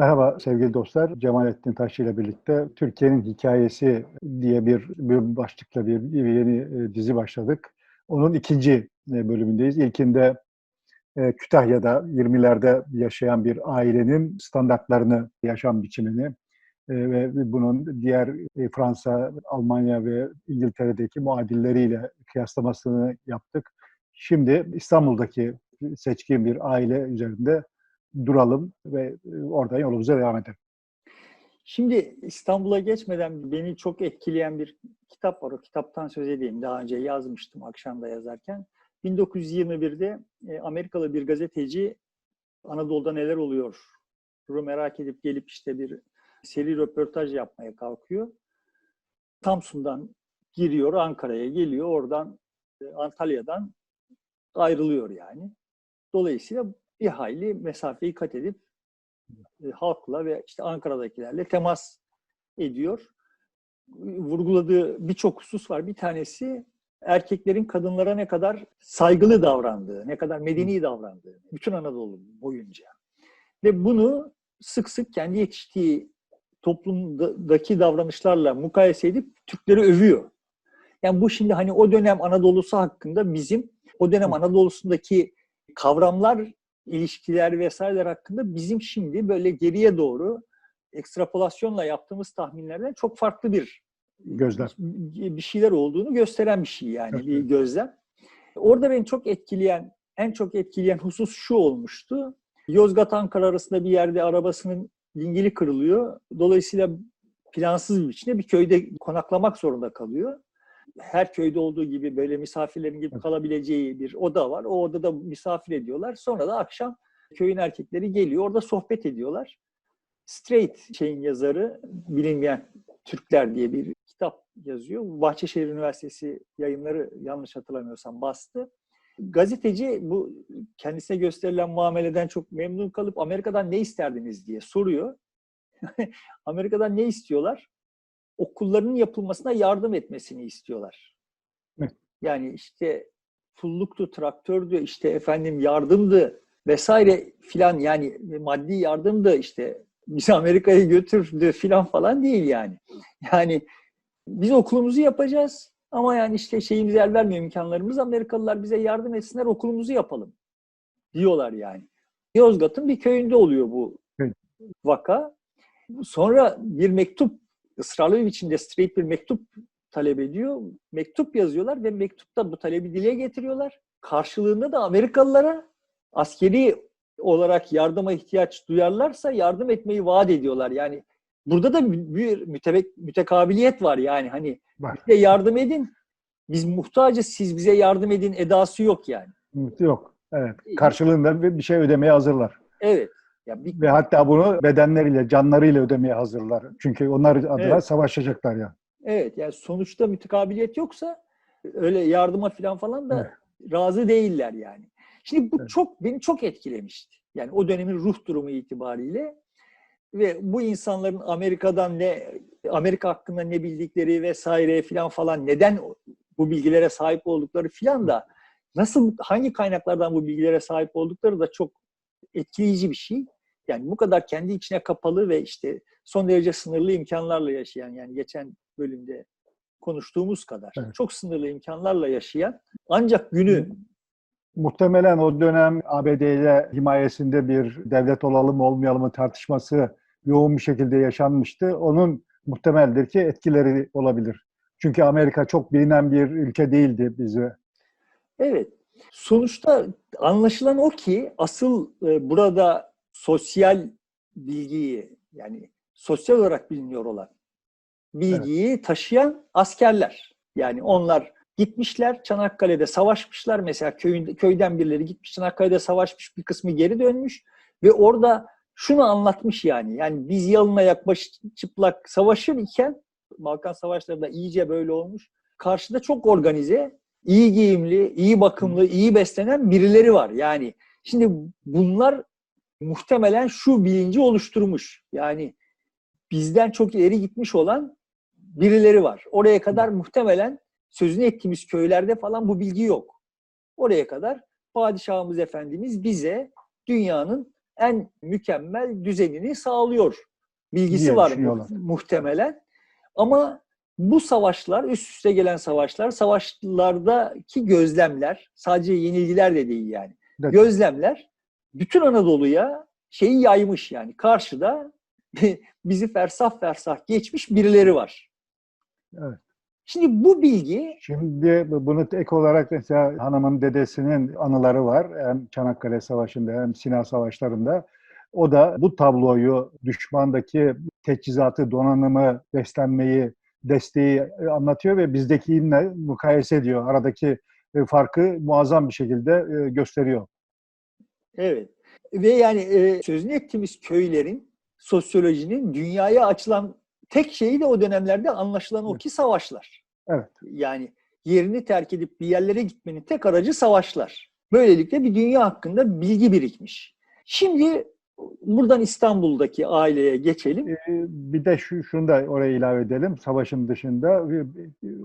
Merhaba sevgili dostlar. Cemalettin Taşçı ile birlikte Türkiye'nin Hikayesi diye bir, bir başlıkla bir, bir yeni e, dizi başladık. Onun ikinci e, bölümündeyiz. İlkinde e, Kütahya'da 20'lerde yaşayan bir ailenin standartlarını, yaşam biçimini ve bunun diğer e, Fransa, Almanya ve İngiltere'deki muadilleriyle kıyaslamasını yaptık. Şimdi İstanbul'daki seçkin bir aile üzerinde duralım ve e, oradan yolumuza devam edelim. Şimdi İstanbul'a geçmeden beni çok etkileyen bir kitap var. O kitaptan söz edeyim. Daha önce yazmıştım akşamda yazarken. 1921'de e, Amerikalı bir gazeteci Anadolu'da neler oluyor merak edip gelip işte bir seri röportaj yapmaya kalkıyor. Samsun'dan giriyor, Ankara'ya geliyor. Oradan e, Antalya'dan ayrılıyor yani. Dolayısıyla bir hayli mesafeyi kat edip e, halkla ve işte Ankara'dakilerle temas ediyor. Vurguladığı birçok husus var. Bir tanesi erkeklerin kadınlara ne kadar saygılı davrandığı, ne kadar medeni davrandığı. Bütün Anadolu boyunca. Ve bunu sık sık kendi yetiştiği toplumdaki davranışlarla mukayese edip Türkleri övüyor. Yani bu şimdi hani o dönem Anadolu'su hakkında bizim o dönem Anadolu'sundaki kavramlar ilişkiler vesaireler hakkında bizim şimdi böyle geriye doğru ekstrapolasyonla yaptığımız tahminlerden çok farklı bir gözlem bir şeyler olduğunu gösteren bir şey yani bir gözlem. Orada beni çok etkileyen, en çok etkileyen husus şu olmuştu. Yozgat Ankara arasında bir yerde arabasının dingili kırılıyor. Dolayısıyla plansız bir biçimde bir köyde konaklamak zorunda kalıyor. Her köyde olduğu gibi böyle misafirlerin gibi kalabileceği bir oda var. O odada misafir ediyorlar. Sonra da akşam köyün erkekleri geliyor. Orada sohbet ediyorlar. Straight şeyin yazarı bilinmeyen Türkler diye bir kitap yazıyor. Bahçeşehir Üniversitesi yayınları yanlış hatırlamıyorsam bastı. Gazeteci bu kendisine gösterilen muameleden çok memnun kalıp Amerika'dan ne isterdiniz diye soruyor. Amerika'dan ne istiyorlar? Okullarının yapılmasına yardım etmesini istiyorlar. Yani işte pulluktu, traktördü, işte efendim yardımdı vesaire filan yani maddi yardımdı işte bizi Amerika'ya götürdü filan falan değil yani. Yani biz okulumuzu yapacağız ama yani işte şeyimiz el vermiyor imkanlarımız. Amerikalılar bize yardım etsinler okulumuzu yapalım diyorlar yani. Yozgat'ın bir köyünde oluyor bu vaka. Sonra bir mektup ısrarlı bir biçimde straight bir mektup talep ediyor. Mektup yazıyorlar ve mektupta bu talebi dile getiriyorlar. Karşılığında da Amerikalılara askeri olarak yardıma ihtiyaç duyarlarsa yardım etmeyi vaat ediyorlar. Yani burada da bir mütebek, mütekabiliyet var yani hani var. bize yardım edin. Biz muhtacız siz bize yardım edin edası yok yani. Yok. Evet. Karşılığında bir şey ödemeye hazırlar. Evet. Ya bir... Ve hatta bunu bedenleriyle, canlarıyla ödemeye hazırlar. Çünkü onlar adına Evet. savaşacaklar ya. Evet yani sonuçta mütekabiliyet yoksa öyle yardıma falan falan da razı değiller yani. Şimdi bu Evet. çok beni çok etkilemişti. Yani o dönemin ruh durumu itibariyle ve bu insanların Amerika'dan ne Amerika hakkında ne bildikleri vesaire filan falan neden bu bilgilere sahip oldukları filan da nasıl hangi kaynaklardan bu bilgilere sahip oldukları da çok etkileyici bir şey. Yani bu kadar kendi içine kapalı ve işte son derece sınırlı imkanlarla yaşayan yani geçen bölümde konuştuğumuz kadar Evet. çok sınırlı imkanlarla yaşayan ancak günü Muhtemelen o dönem ABD ile himayesinde bir devlet olalım olmayalım tartışması yoğun bir şekilde yaşanmıştı. Onun muhtemeldir ki etkileri olabilir. Çünkü Amerika çok bilinen bir ülke değildi bize. Evet. Sonuçta anlaşılan o ki asıl e, burada sosyal bilgiyi yani sosyal olarak biliniyor olan bilgiyi taşıyan askerler. Yani onlar gitmişler Çanakkale'de savaşmışlar. Mesela köyün, köyden birileri gitmiş Çanakkale'de savaşmış bir kısmı geri dönmüş ve orada şunu anlatmış yani. Yani biz yalın ayak baş çıplak savaşır iken Balkan Savaşları'nda iyice böyle olmuş. Karşıda çok organize, iyi giyimli, iyi bakımlı, iyi beslenen birileri var. Yani şimdi bunlar muhtemelen şu bilinci oluşturmuş. Yani bizden çok ileri gitmiş olan birileri var. Oraya kadar muhtemelen sözünü ettiğimiz köylerde falan bu bilgi yok. Oraya kadar padişahımız efendimiz bize dünyanın en mükemmel düzenini sağlıyor. Bilgisi diye var mu- muhtemelen. Ama bu savaşlar, üst üste gelen savaşlar, savaşlardaki gözlemler, sadece yenilgiler de değil yani. Evet. Gözlemler bütün Anadolu'ya şeyi yaymış yani. Karşıda bizi fersah fersah geçmiş birileri var. Evet. Şimdi bu bilgi Şimdi bunu ek olarak mesela hanımın dedesinin anıları var. Hem Çanakkale Savaşı'nda hem Sina Savaşları'nda. O da bu tabloyu, düşmandaki teçhizatı, donanımı, beslenmeyi, desteği anlatıyor ve bizdekiyle mukayese ediyor. Aradaki e, farkı muazzam bir şekilde e, gösteriyor. Evet. Ve yani e, sözünü ettiğimiz köylerin sosyolojinin dünyaya açılan tek şeyi de o dönemlerde anlaşılan o ki savaşlar. Evet. Yani yerini terk edip bir yerlere gitmenin tek aracı savaşlar. Böylelikle bir dünya hakkında bilgi birikmiş. Şimdi buradan İstanbul'daki aileye geçelim. E, Bir de şu, şunu da oraya ilave edelim. Savaşın dışında e,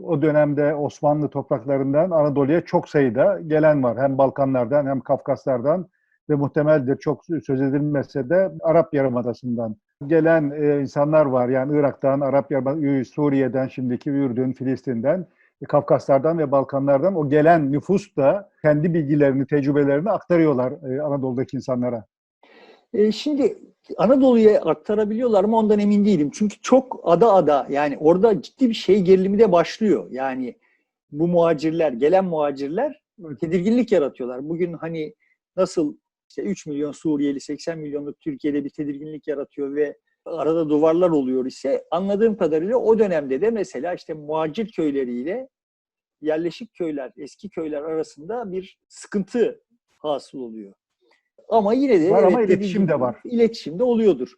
o dönemde Osmanlı topraklarından Anadolu'ya çok sayıda gelen var. Hem Balkanlardan hem Kafkaslardan ve muhtemeldir çok söz edilmese de Arap Yarımadası'ndan gelen e, insanlar var. Yani Irak'tan, Arap Yarımadası, Suriye'den, şimdiki Ürdün, Filistin'den, e, Kafkaslardan ve Balkanlardan o gelen nüfus da kendi bilgilerini, tecrübelerini aktarıyorlar e, Anadolu'daki insanlara. E, şimdi Anadolu'ya aktarabiliyorlar mı ondan emin değilim. Çünkü çok ada ada yani orada ciddi bir şey gerilimi de başlıyor. Yani bu muhacirler, gelen muhacirler tedirginlik yaratıyorlar. Bugün hani nasıl işte 3 milyon Suriyeli, 80 milyonluk Türkiye'de bir tedirginlik yaratıyor ve arada duvarlar oluyor ise anladığım kadarıyla o dönemde de mesela işte muhacir köyleriyle yerleşik köyler, eski köyler arasında bir sıkıntı hasıl oluyor. Ama yine de Var ama dediğim iletişim gibi de var. İletişim de oluyordur.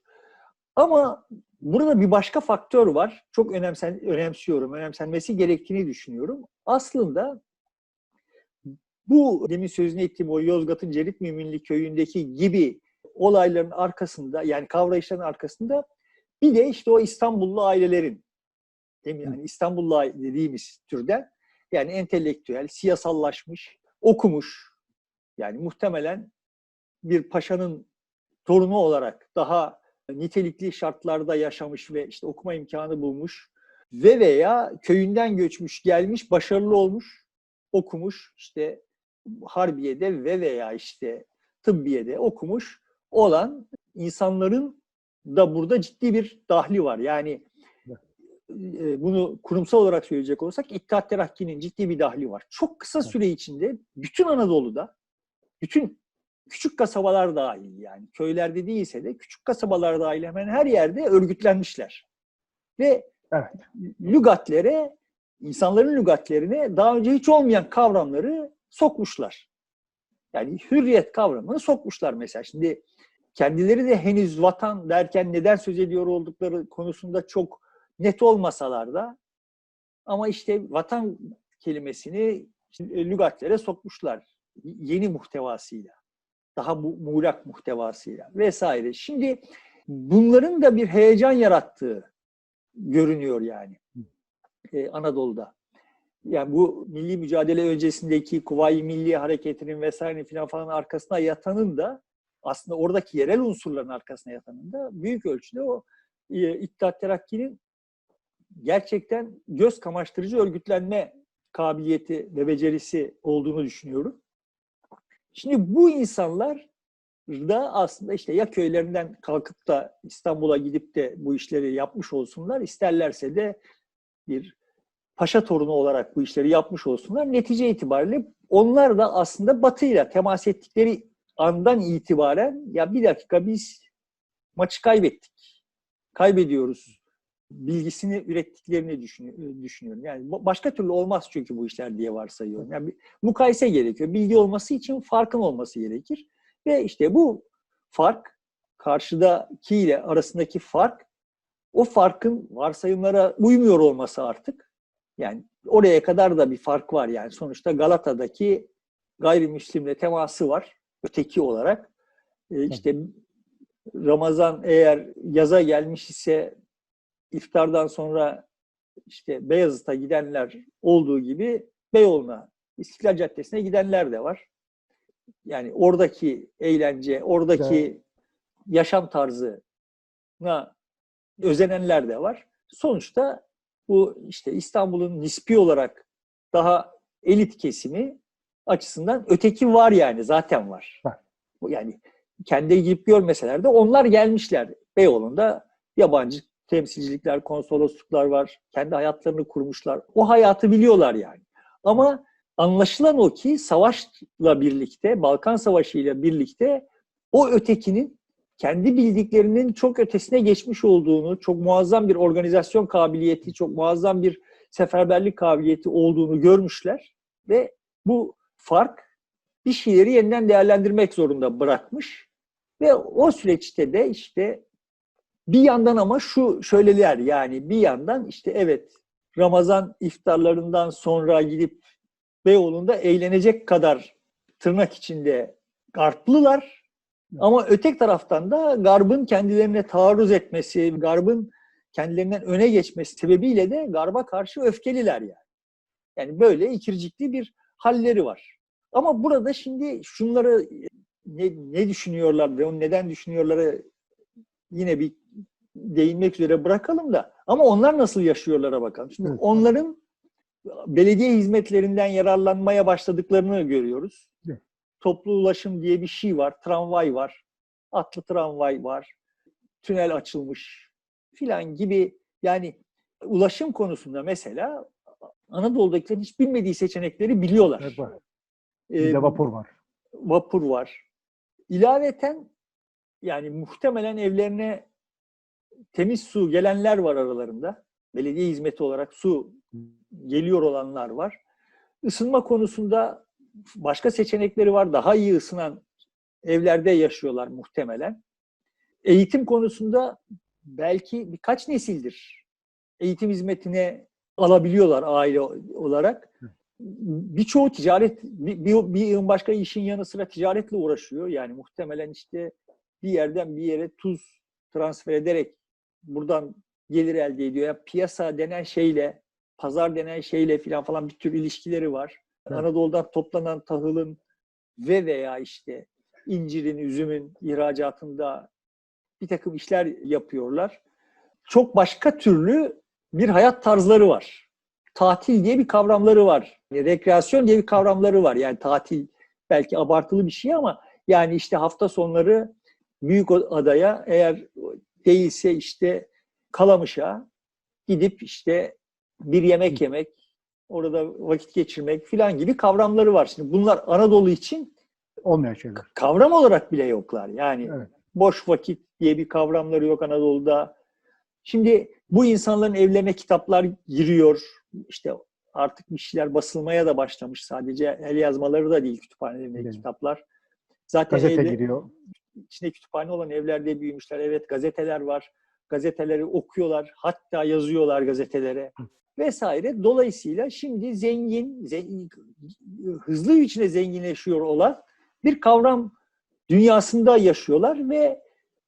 Ama burada bir başka faktör var. Çok önemsen, önemsiyorum, önemsenmesi gerektiğini düşünüyorum. Aslında bu demin sözünü ettiğim o Yozgat'ın Cerit Müminli köyündeki gibi olayların arkasında yani kavrayışların arkasında bir de işte o İstanbullu ailelerin değil mi? Yani İstanbullu dediğimiz türden yani entelektüel, siyasallaşmış, okumuş yani muhtemelen bir paşanın torunu olarak daha nitelikli şartlarda yaşamış ve işte okuma imkanı bulmuş ve veya köyünden göçmüş, gelmiş, başarılı olmuş, okumuş, işte Harbiye'de ve veya işte tıbbiyede okumuş olan insanların da burada ciddi bir dahli var. Yani e, bunu kurumsal olarak söyleyecek olursak İttihat Terakki'nin ciddi bir dahli var. Çok kısa süre içinde bütün Anadolu'da, bütün küçük kasabalar dahil yani köylerde değilse de küçük kasabalar dahil hemen her yerde örgütlenmişler. Ve Evet. lügatlere, insanların lügatlerine daha önce hiç olmayan kavramları sokmuşlar. Yani hürriyet kavramını sokmuşlar mesela. Şimdi kendileri de henüz vatan derken neden söz ediyor oldukları konusunda çok net olmasalar da ama işte vatan kelimesini lügatlere sokmuşlar yeni muhtevasıyla. Daha muğlak muhtevasıyla vesaire. Şimdi bunların da bir heyecan yarattığı görünüyor yani ee, Anadolu'da. Yani bu milli mücadele öncesindeki Kuvayi Milli Hareketi'nin vesaire filan falan arkasına yatanın da aslında oradaki yerel unsurların arkasına yatanın da büyük ölçüde o e, İttihat Terakki'nin gerçekten göz kamaştırıcı örgütlenme kabiliyeti ve becerisi olduğunu düşünüyorum. Şimdi bu insanlar da aslında işte ya köylerinden kalkıp da İstanbul'a gidip de bu işleri yapmış olsunlar, isterlerse de bir paşa torunu olarak bu işleri yapmış olsunlar. Netice itibariyle onlar da aslında Batı'yla temas ettikleri andan itibaren ya bir dakika biz maçı kaybettik. Kaybediyoruz. Bilgisini ürettiklerini düşünüyorum. Yani başka türlü olmaz çünkü bu işler diye varsayıyorum. Yani mukayese gerekiyor. Bilgi olması için farkın olması gerekir. Ve işte bu fark, karşıdakiyle arasındaki fark, o farkın varsayımlara uymuyor olması artık. Yani oraya kadar da bir fark var yani. Sonuçta Galata'daki gayrimüslimle teması var öteki olarak. Ee, işte Ramazan eğer yaza gelmiş ise iftardan sonra işte Beyazıt'a gidenler olduğu gibi Beyoğlu'na, İstiklal Caddesi'ne gidenler de var. Yani oradaki eğlence, oradaki Evet. yaşam tarzına özenenler de var. Sonuçta bu işte İstanbul'un nispi olarak daha elit kesimi açısından öteki var yani zaten var. Var. Bu Yani kendi gidip görmeseler de onlar gelmişler. Beyoğlu'nda yabancı temsilcilikler, konsolosluklar var. Kendi hayatlarını kurmuşlar. O hayatı biliyorlar yani. Ama anlaşılan o ki savaşla birlikte, Balkan Savaşı ile birlikte o ötekinin kendi bildiklerinin çok ötesine geçmiş olduğunu, çok muazzam bir organizasyon kabiliyeti, çok muazzam bir seferberlik kabiliyeti olduğunu görmüşler ve bu fark bir şeyleri yeniden değerlendirmek zorunda bırakmış ve o süreçte de işte bir yandan ama şu şöyleler yani bir yandan işte evet Ramazan iftarlarından sonra gidip Beyoğlu'nda eğlenecek kadar tırnak içinde garplılar ama ötek taraftan da Garb'ın kendilerine taarruz etmesi, Garb'ın kendilerinden öne geçmesi sebebiyle de Garb'a karşı öfkeliler yani. Yani böyle ikircikli bir halleri var. Ama burada şimdi şunları ne, ne düşünüyorlar ve onu neden düşünüyorları yine bir değinmek üzere bırakalım da ama onlar nasıl yaşıyorlara bakalım. Şimdi onların belediye hizmetlerinden yararlanmaya başladıklarını görüyoruz. Evet. Toplu ulaşım diye bir şey var, tramvay var, atlı tramvay var, tünel açılmış filan gibi yani ulaşım konusunda mesela Anadolu'dakilerin hiç bilmediği seçenekleri biliyorlar. Evet, var. Ee, Bir de vapur var. vapur var. İlaveten yani muhtemelen evlerine temiz su gelenler var aralarında. Belediye hizmeti olarak su geliyor olanlar var. Isınma konusunda başka seçenekleri var. Daha iyi ısınan evlerde yaşıyorlar muhtemelen. Eğitim konusunda belki birkaç nesildir eğitim hizmetine alabiliyorlar aile olarak. Birçoğu ticaret, bir, bir, bir başka işin yanı sıra ticaretle uğraşıyor. Yani muhtemelen işte bir yerden bir yere tuz transfer ederek buradan gelir elde ediyor. Yani piyasa denen şeyle, pazar denen şeyle filan falan bir tür ilişkileri var. Evet. Anadolu'dan toplanan tahılın ve veya işte incirin, üzümün ihracatında bir takım işler yapıyorlar. Çok başka türlü bir hayat tarzları var. Tatil diye bir kavramları var. Yani rekreasyon diye bir kavramları var. Yani tatil belki abartılı bir şey ama yani işte hafta sonları büyük adaya eğer değilse işte Kalamış'a gidip işte bir yemek yemek, orada vakit geçirmek filan gibi kavramları var. Şimdi bunlar Anadolu için Olmayan şeyler. kavram olarak bile yoklar. Yani Evet. boş vakit diye bir kavramları yok Anadolu'da. Şimdi bu insanların evlerine kitaplar giriyor. İşte artık bir şeyler basılmaya da başlamış. Sadece el yazmaları da değil kütüphanelerinde Değil. kitaplar. Zaten Gazete evde- giriyor. içinde kütüphane olan evlerde büyümüşler. Evet gazeteler var. Gazeteleri okuyorlar. Hatta yazıyorlar gazetelere vesaire. Dolayısıyla şimdi zengin, zengin hızlı bir içinde zenginleşiyor olan bir kavram dünyasında yaşıyorlar ve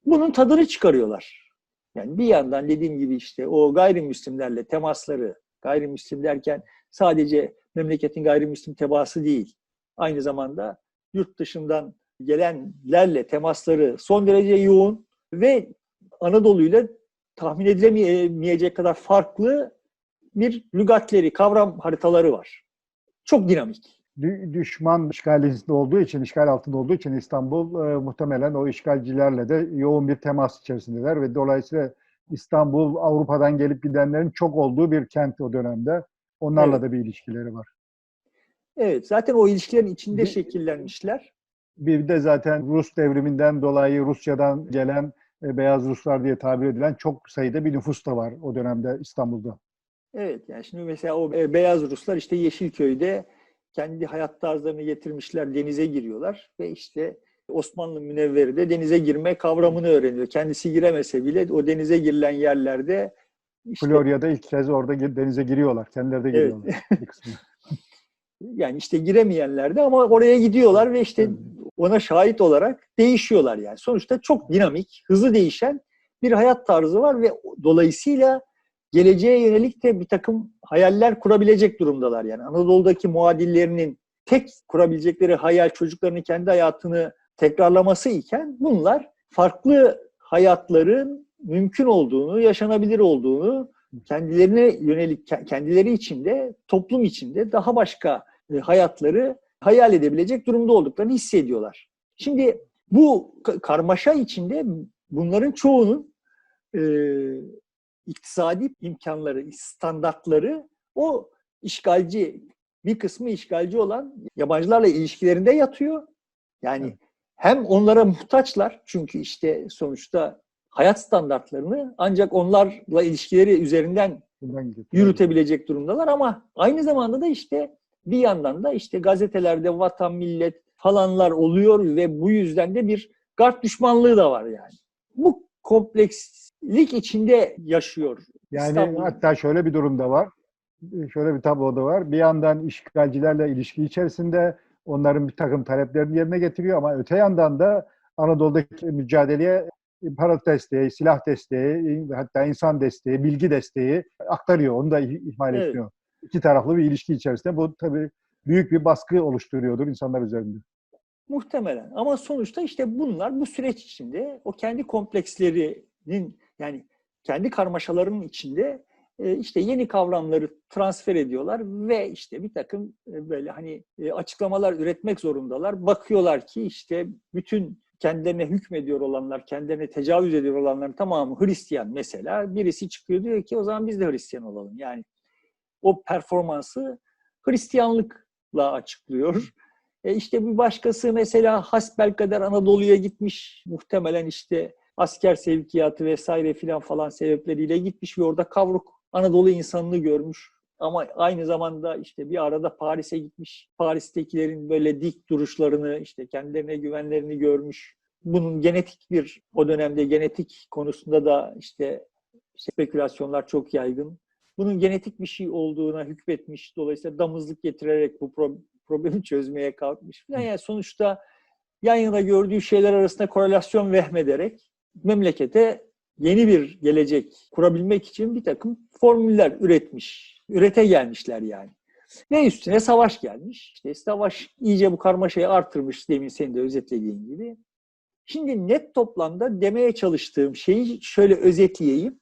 bunun tadını çıkarıyorlar. Yani bir yandan dediğim gibi işte o gayrimüslimlerle temasları, gayrimüslim derken sadece memleketin gayrimüslim tebaası değil. Aynı zamanda yurt dışından gelenlerle temasları son derece yoğun ve Anadolu ile tahmin edilemeyecek kadar farklı bir lügatleri, kavram haritaları var. Çok dinamik. Dü- düşman işgalinde olduğu için, işgal altında olduğu için İstanbul e, muhtemelen o işgalcilerle de yoğun bir temas içerisindeler ve dolayısıyla İstanbul Avrupa'dan gelip gidenlerin çok olduğu bir kent o dönemde. Onlarla Evet. da bir ilişkileri var. Evet, zaten o ilişkilerin içinde Bir- şekillenmişler. Bir de zaten Rus devriminden dolayı Rusya'dan gelen e, beyaz Ruslar diye tabir edilen çok sayıda bir nüfus da var o dönemde İstanbul'da. Evet, yani şimdi mesela o beyaz Ruslar işte Yeşilköy'de kendi hayat tarzlarını getirmişler, denize giriyorlar ve işte Osmanlı münevveri de denize girme kavramını öğreniyor. Kendisi giremese bile o denize girilen yerlerde işte Florya'da ilk kez orada denize giriyorlar. Kendileri de Evet. giriyorlar. kısmı. yani işte giremeyenler de ama oraya gidiyorlar ve işte ona şahit olarak değişiyorlar yani. Sonuçta çok dinamik, hızlı değişen bir hayat tarzı var ve dolayısıyla geleceğe yönelik de bir takım hayaller kurabilecek durumdalar. Yani Anadolu'daki muadillerinin tek kurabilecekleri hayal çocuklarının kendi hayatını tekrarlaması iken bunlar farklı hayatların mümkün olduğunu, yaşanabilir olduğunu kendilerine yönelik kendileri içinde, toplum içinde daha başka e, hayatları hayal edebilecek durumda olduklarını hissediyorlar. Şimdi bu karmaşa içinde bunların çoğunun e, iktisadi imkanları, standartları o işgalci, bir kısmı işgalci olan yabancılarla ilişkilerinde yatıyor. Yani hem onlara muhtaçlar çünkü işte sonuçta hayat standartlarını ancak onlarla ilişkileri üzerinden yürütebilecek durumdalar ama aynı zamanda da işte bir yandan da işte gazetelerde vatan millet falanlar oluyor ve bu yüzden de bir garp düşmanlığı da var yani. Bu komplekslik içinde yaşıyor. Yani İstanbul. hatta şöyle bir durumda var. Şöyle bir tabloda var. Bir yandan işgalcilerle ilişki içerisinde onların bir takım taleplerini yerine getiriyor ama öte yandan da Anadolu'daki mücadeleye para desteği, silah desteği, hatta insan desteği, bilgi desteği aktarıyor. Onu da ihmal Evet. etmiyor. İki taraflı bir ilişki içerisinde bu tabii büyük bir baskı oluşturuyordur insanlar üzerinde. Muhtemelen. Ama sonuçta işte bunlar bu süreç içinde o kendi komplekslerinin yani kendi karmaşalarının içinde e, işte yeni kavramları transfer ediyorlar ve işte bir takım e, böyle hani e, açıklamalar üretmek zorundalar. Bakıyorlar ki işte bütün kendilerine hükmediyor olanlar, kendilerine tecavüz ediyor olanların tamamı Hristiyan mesela. Birisi çıkıyor diyor ki o zaman biz de Hristiyan olalım. Yani o performansı Hristiyanlıkla açıklıyor. E işte bir başkası mesela hasbelkader Anadolu'ya gitmiş. Muhtemelen işte asker sevkiyatı vesaire filan falan sebepleriyle gitmiş ve orada kavruk Anadolu insanını görmüş. Ama aynı zamanda işte bir arada Paris'e gitmiş. Paris'tekilerin böyle dik duruşlarını, işte kendilerine güvenlerini görmüş. Bunun genetik bir, o dönemde genetik konusunda da işte spekülasyonlar çok yaygın. Bunun genetik bir şey olduğuna hükmetmiş. Dolayısıyla damızlık getirerek bu pro- problemi çözmeye kalkmış. Yani sonuçta yan yana gördüğü şeyler arasında korelasyon vehmederek memlekete yeni bir gelecek kurabilmek için bir takım formüller üretmiş. Ürete gelmişler yani. Ve üstüne savaş gelmiş. İşte savaş iyice bu karmaşayı artırmış demin senin de özetlediğin gibi. Şimdi net toplamda demeye çalıştığım şeyi şöyle özetleyeyim.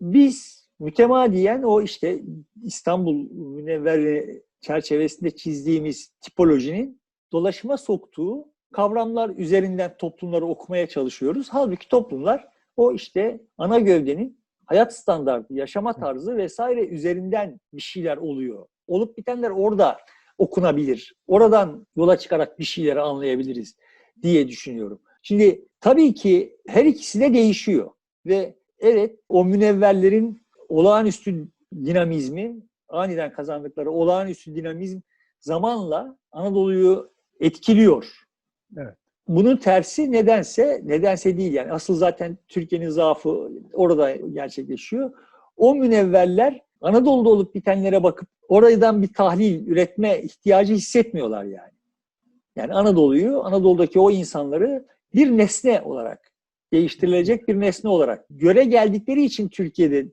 Biz mütemadiyen o işte İstanbul Münevveri çerçevesinde çizdiğimiz tipolojinin dolaşıma soktuğu kavramlar üzerinden toplumları okumaya çalışıyoruz. Halbuki toplumlar o işte ana gövdenin hayat standartı, yaşama tarzı vesaire üzerinden bir şeyler oluyor. Olup bitenler orada okunabilir. Oradan yola çıkarak bir şeyleri anlayabiliriz diye düşünüyorum. Şimdi tabii ki her ikisi de değişiyor ve evet o münevverlerin olağanüstü dinamizmi, aniden kazandıkları olağanüstü dinamizm zamanla Anadolu'yu etkiliyor. Evet. Bunun tersi nedense, nedense değil yani asıl zaten Türkiye'nin zaafı orada gerçekleşiyor. O münevverler Anadolu'da olup bitenlere bakıp oradan bir tahlil üretme ihtiyacı hissetmiyorlar yani. Yani Anadolu'yu, Anadolu'daki o insanları bir nesne olarak, değiştirilecek bir nesne olarak göre geldikleri için Türkiye'de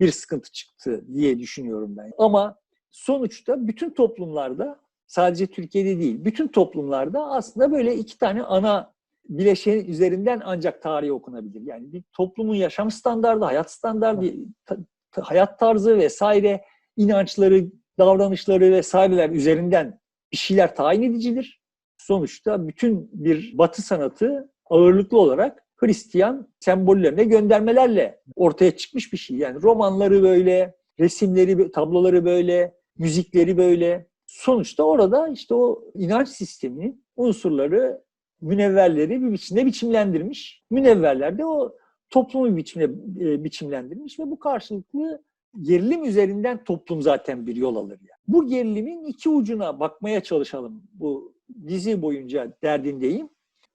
bir sıkıntı çıktı diye düşünüyorum ben. Ama sonuçta bütün toplumlarda sadece Türkiye'de değil, bütün toplumlarda aslında böyle iki tane ana bileşen üzerinden ancak tarihi okunabilir. Yani bir toplumun yaşam standardı, hayat standardı, ta- ta- hayat tarzı vesaire, inançları, davranışları vesaireler üzerinden bir şeyler tayin edicidir. Sonuçta bütün bir batı sanatı ağırlıklı olarak Hristiyan sembollerine göndermelerle ortaya çıkmış bir şey. Yani romanları böyle, resimleri, tabloları böyle, müzikleri böyle. Sonuçta orada işte o inanç sisteminin unsurları, münevverleri bir biçimde biçimlendirmiş. Münevverler de o toplumu bir biçimde e, biçimlendirmiş ve bu karşılıklı gerilim üzerinden toplum zaten bir yol alır. Yani. Bu gerilimin iki ucuna bakmaya çalışalım bu dizi boyunca derdindeyim.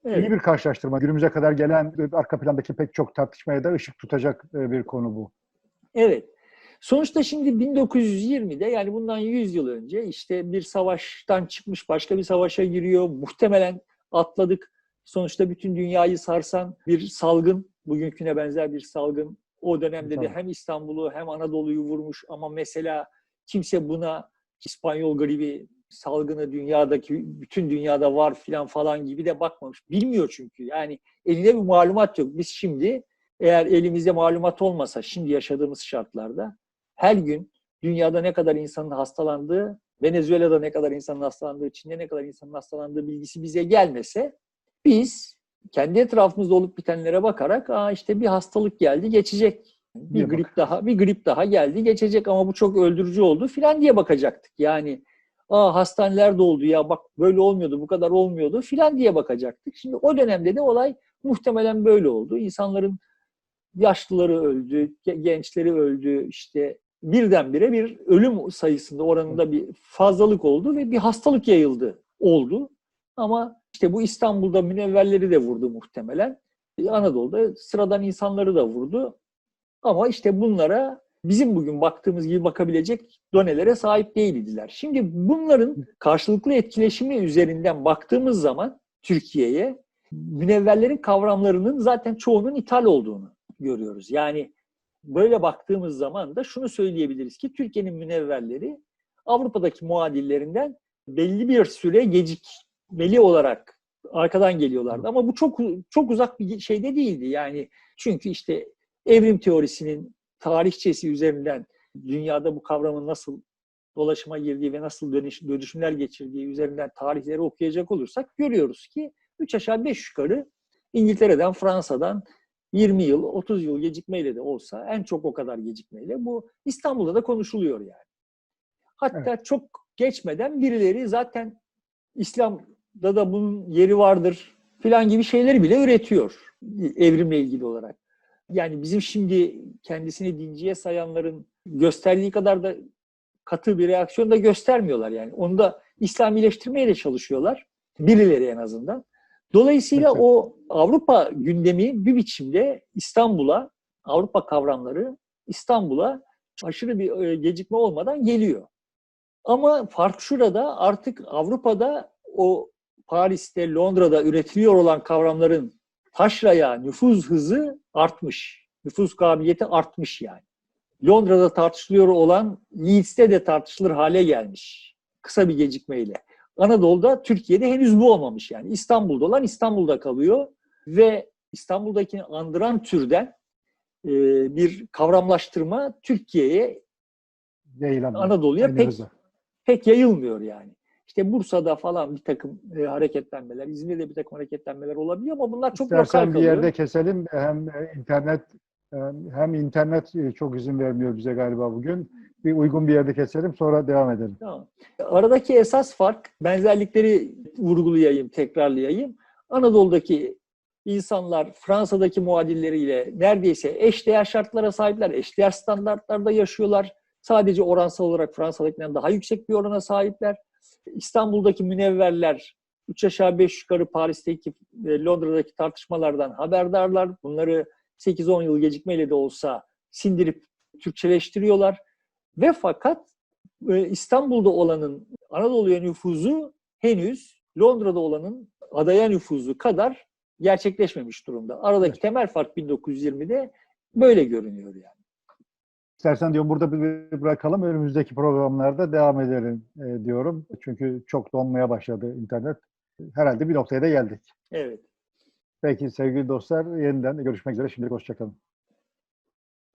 Evet. İyi bir karşılaştırma. Günümüze kadar gelen arka plandaki pek çok tartışmaya da ışık tutacak e, bir konu bu. Evet. Sonuçta şimdi 1920'de yani bundan 100 yıl önce işte bir savaştan çıkmış başka bir savaşa giriyor. Muhtemelen atladık. Sonuçta bütün dünyayı sarsan bir salgın, bugünküne benzer bir salgın O dönemde de hem İstanbul'u hem Anadolu'yu vurmuş ama mesela kimse buna İspanyol gribi salgını dünyadaki bütün dünyada var filan falan gibi de bakmamış. Bilmiyor çünkü. Yani elinde bir malumat yok. Biz şimdi eğer elimizde malumat olmasa şimdi yaşadığımız şartlarda her gün dünyada ne kadar insanın hastalandığı, Venezuela'da ne kadar insanın hastalandığı, Çin'de ne kadar insanın hastalandığı bilgisi bize gelmese biz kendi etrafımızda olup bitenlere bakarak aa işte bir hastalık geldi geçecek. Bir Diye grip bak. daha bir grip daha geldi geçecek ama bu çok öldürücü oldu filan diye bakacaktık. Yani aa hastaneler doldu ya bak böyle olmuyordu bu kadar olmuyordu filan diye bakacaktık. Şimdi o dönemde de olay muhtemelen böyle oldu. İnsanların yaşlıları öldü, ge- gençleri öldü işte birdenbire bir ölüm sayısında oranında bir fazlalık oldu ve bir hastalık yayıldı oldu. Ama işte bu İstanbul'da münevverleri de vurdu muhtemelen. E, Anadolu'da sıradan insanları da vurdu. Ama işte bunlara bizim bugün baktığımız gibi bakabilecek donelere sahip değildiler. Şimdi bunların karşılıklı etkileşimi üzerinden baktığımız zaman Türkiye'ye münevverlerin kavramlarının zaten çoğunun ithal olduğunu görüyoruz. Yani böyle baktığımız zaman da şunu söyleyebiliriz ki Türkiye'nin münevverleri Avrupa'daki muadillerinden belli bir süre gecikmeli olarak arkadan geliyorlardı. Ama bu çok çok uzak bir şey de değildi. Yani çünkü işte evrim teorisinin tarihçesi üzerinden dünyada bu kavramın nasıl dolaşıma girdiği ve nasıl dönüş, dönüşümler geçirdiği üzerinden tarihleri okuyacak olursak görüyoruz ki 3 aşağı 5 yukarı İngiltere'den, Fransa'dan 20 yıl, 30 yıl gecikmeyle de olsa en çok o kadar gecikmeyle bu İstanbul'da da konuşuluyor yani. Hatta çok geçmeden birileri zaten İslam'da da bunun yeri vardır filan gibi şeyleri bile üretiyor evrimle ilgili olarak. Yani bizim şimdi kendisini dinciye sayanların gösterdiği kadar da katı bir reaksiyon da göstermiyorlar yani. Onu da İslamileştirmeye de çalışıyorlar. Birileri en azından. Dolayısıyla o Avrupa gündemi bir biçimde İstanbul'a, Avrupa kavramları İstanbul'a aşırı bir e, gecikme olmadan geliyor. Ama fark şurada artık Avrupa'da o Paris'te, Londra'da üretiliyor olan kavramların taşraya nüfuz hızı artmış. Nüfuz kabiliyeti artmış yani. Londra'da tartışılıyor olan Leeds'te de tartışılır hale gelmiş. Kısa bir gecikmeyle. Anadolu'da, Türkiye'de henüz bu olmamış yani. İstanbul'da olan İstanbul'da kalıyor ve İstanbul'dakini andıran türden e, bir kavramlaştırma Türkiye'ye. Anadolu'ya pek pek yayılmıyor yani. İşte Bursa'da falan bir takım e, hareketlenmeler, İzmir'de bir takım hareketlenmeler olabiliyor ama bunlar çok lokal İstersen bir kalıyor. yerde keselim. Hem e, internet hem internet e, çok izin vermiyor bize galiba bugün. Bir uygun bir yerde keselim sonra devam edelim. Tamam. Aradaki esas fark, benzerlikleri vurgulayayım, tekrarlayayım. Anadolu'daki insanlar Fransa'daki muadilleriyle neredeyse eşdeğer şartlara sahipler, eşdeğer standartlarda yaşıyorlar. Sadece oransal olarak Fransa'dakinden daha yüksek bir orana sahipler. İstanbul'daki münevverler 3 aşağı 5 yukarı Paris'teki Londra'daki tartışmalardan haberdarlar. Bunları 8-10 yıl gecikmeyle de olsa sindirip Türkçeleştiriyorlar. Ve fakat e, İstanbul'da olanın Anadolu'ya nüfuzu henüz Londra'da olanın adaya nüfuzu kadar gerçekleşmemiş durumda. Aradaki Evet. temel fark 1920'de böyle görünüyor yani. İstersen diyorum burada bir bırakalım. Önümüzdeki programlarda devam edelim e, diyorum. Çünkü çok donmaya başladı internet. Herhalde bir noktaya da geldik. Evet. Peki sevgili dostlar yeniden görüşmek üzere. Şimdilik hoşçakalın.